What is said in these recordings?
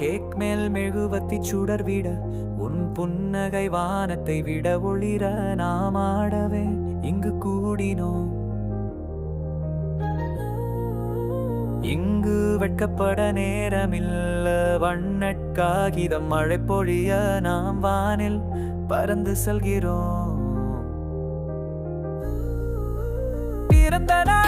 Cake மேல் மெழுவத்தி சுடர் விட உன் புன்னகை வானத்தை விட ஒளிர நாம் ஆடவே இங்கு கூடினோம். இங்கு வெட்கப்பட நேரமில்ல வண்ணட் காகிதம் மழை பொழிய நாம் வானில் பறந்து செல்கிறோம். பிறந்தன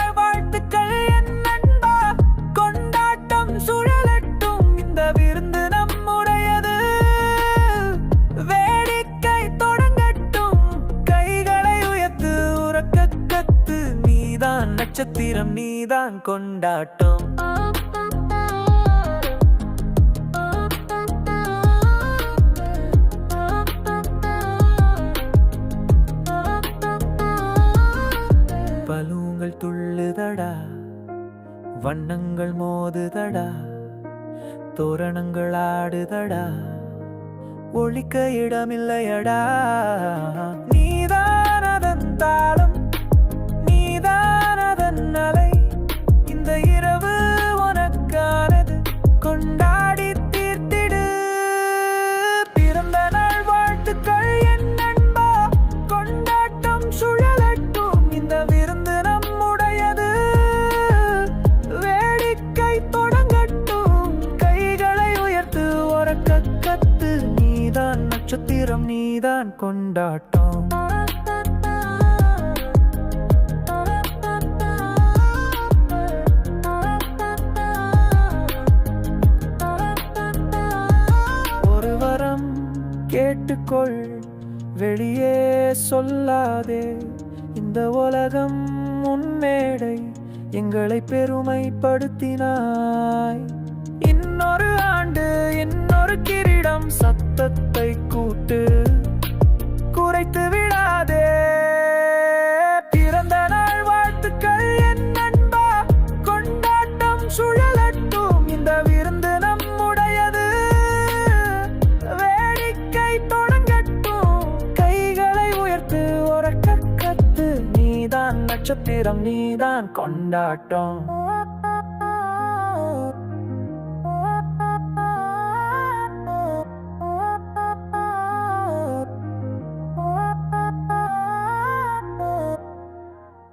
நட்சத்திரம் நீதான் கொண்டாட்டம். பலூங்கள் துள்ளுதடா வண்ணங்கள் மோதுதடா தோரணங்கள் ஆடுதடா ஒழிக்க இடமில்லையடா. நீதான் அதன் தாளம். வாழ்த்துக்கள் என் நண்பா கொண்டாட்டம் சுழலட்டும். இந்த விருந்து நம்முடையது. வேடிக்கை தொடங்கட்டும். கைகளை உயர்த்து உறக்க கத்து. நீதான் நட்சத்திரம் நீதான் கொண்டாட்டம். கேட்டுக்கொள். வெளியே சொல்லாதே. இந்த உலகம் உன்மேடை எங்களை பெருமைப்படுத்தினாய். இன்னொரு ஆண்டு இன்னொரு கிரீடம். சத்தத்தை கூட்டு. உறக்க கத்து நட்சத்திரம் நீதான் கொண்டாட்டம்.